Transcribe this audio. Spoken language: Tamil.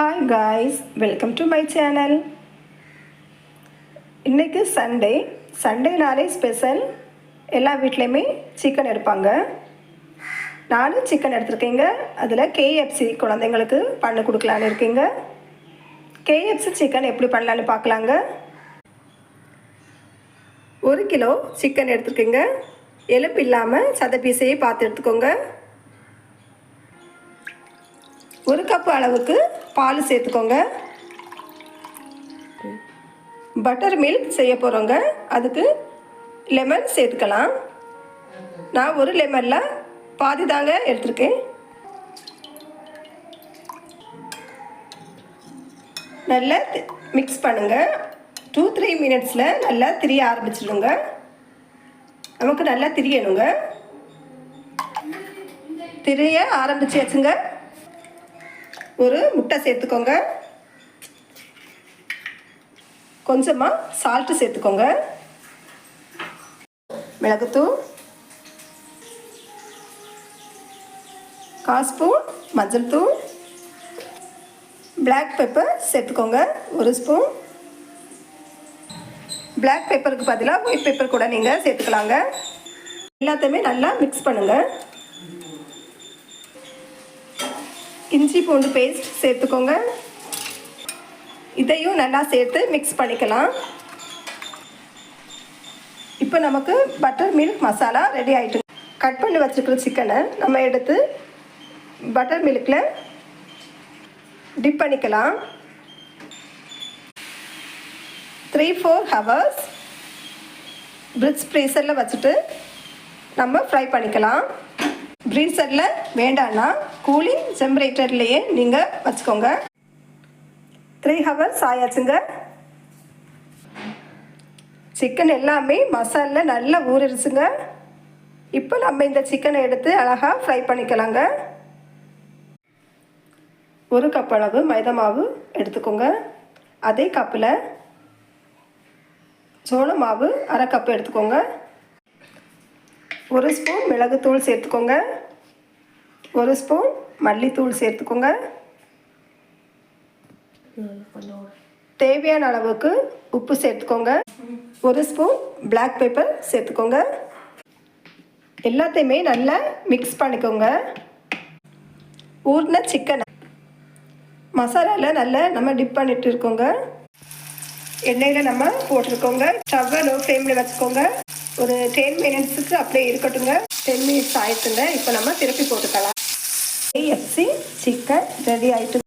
Hi guys welcome to my channel இன்றைக்கு சண்டே சண்டேனாலே ஸ்பெஷல் எல்லா வீட்லேயுமே சிக்கன் எடுப்பாங்க. நானும் சிக்கன் எடுத்திருக்கேங்க. அதில் கேஎஃப்சி குழந்தைங்களுக்கு பண்ணி கொடுக்கலான்னு இருக்கீங்க. கேஎஃப்சி சிக்கன் எப்படி பண்ணலான்னு பார்க்கலாங்க. ஒரு கிலோ சிக்கன் எடுத்துருக்கீங்க. எலும்பு இல்லாமல் சத பீஸையே பார்த்து எடுத்துக்கோங்க. ஒரு கப் அளவுக்கு பால் சேர்த்துக்கோங்க. பட்டர் மில்க் செய்ய போகிறோங்க அதுக்கு லெமன் சேர்த்துக்கலாம். நான் ஒரு லெமனில் பாதி தாங்க எடுத்துருக்கேன். நல்லா மிக்ஸ் பண்ணுங்கள் டூ த்ரீ மினிட்ஸில் நல்லா திரிய ஆரம்பிச்சிடுங்க நமக்கு நல்லா திரியணுங்க. திரிய ஆரம்பிச்சாச்சுங்க. ஒரு முட்டை சேர்த்துக்கோங்க. கொஞ்சமாக சால்ட்டு சேர்த்துக்கோங்க. மிளகுத்தூள். கால் ஸ்பூன் மஞ்சள் தூள். பிளாக் பெப்பர் சேர்த்துக்கோங்க ஒரு ஸ்பூன். பிளாக் பெப்பருக்கு பதிலாக ஒயிட் பெப்பர் கூட நீங்கள் சேர்த்துக்கலாங்க. எல்லாத்தையுமே நல்லா மிக்ஸ் பண்ணுங்கள் இஞ்சி பூண்டு பேஸ்ட் சேர்த்துக்கோங்க. இதையும் நல்லா சேர்த்து மிக்ஸ் பண்ணிக்கலாம். இப்போ நமக்கு பட்டர் மில்க் மசாலா ரெடி ஆகிட்டு கட் பண்ணி வச்சுருக்கிற சிக்கனை நம்ம எடுத்து பட்டர் மில்கில் டிப் பண்ணிக்கலாம். த்ரீ ஃபோர் ஹவர்ஸ் பிரிட்ஜ் ஃப்ரீசரில் வச்சுட்டு நம்ம ஃப்ரை பண்ணிக்கலாம். ப்ரீசரில் வேண்டான்னா கூலிங் டெம்பரேச்சர்லேயே நீங்கள் வச்சுக்கோங்க. Three hours ஆயாச்சுங்க. சிக்கன் எல்லாமே மசாலில் நல்லா ஊறிடுச்சுங்க. இப்போ நம்ம இந்த சிக்கனை எடுத்து அழகாக ஃப்ரை பண்ணிக்கலாங்க. ஒரு கப் அளவு மைதா மாவு எடுத்துக்கோங்க. அதே கப்பில் சோள மாவு அரை கப் எடுத்துக்கோங்க. ஒரு ஸ்பூன் மிளகுத்தூள் சேர்த்துக்கோங்க. ஒரு ஸ்பூன் மல்லித்தூள் சேர்த்துக்கோங்க. தேவையான அளவுக்கு உப்பு சேர்த்துக்கோங்க. ஒரு ஸ்பூன் பிளாக் பேப்பர் சேர்த்துக்கோங்க. எல்லாத்தையுமே நல்லா மிக்ஸ் பண்ணிக்கோங்க. ஊர்ன சிக்கன் மசாலாவில் நல்லா நம்ம டிப் பண்ணிட்டு இருக்கோங்க. எண்ணெயில் நம்ம போட்டிருக்கோங்க. ஸ்டவ்வை லோ ஃப்ளேமில் வச்சுக்கோங்க. ஒரு டென் மினிட்ஸுக்கு அப்படியே இருக்கட்டுங்க. டென் மினிட்ஸ் ஆயிடுச்சுங்க. இப்போ நம்ம திருப்பி போட்டுக்கலாம். எஃப்சி சிக்கன் ரெடி ஆயிட்டு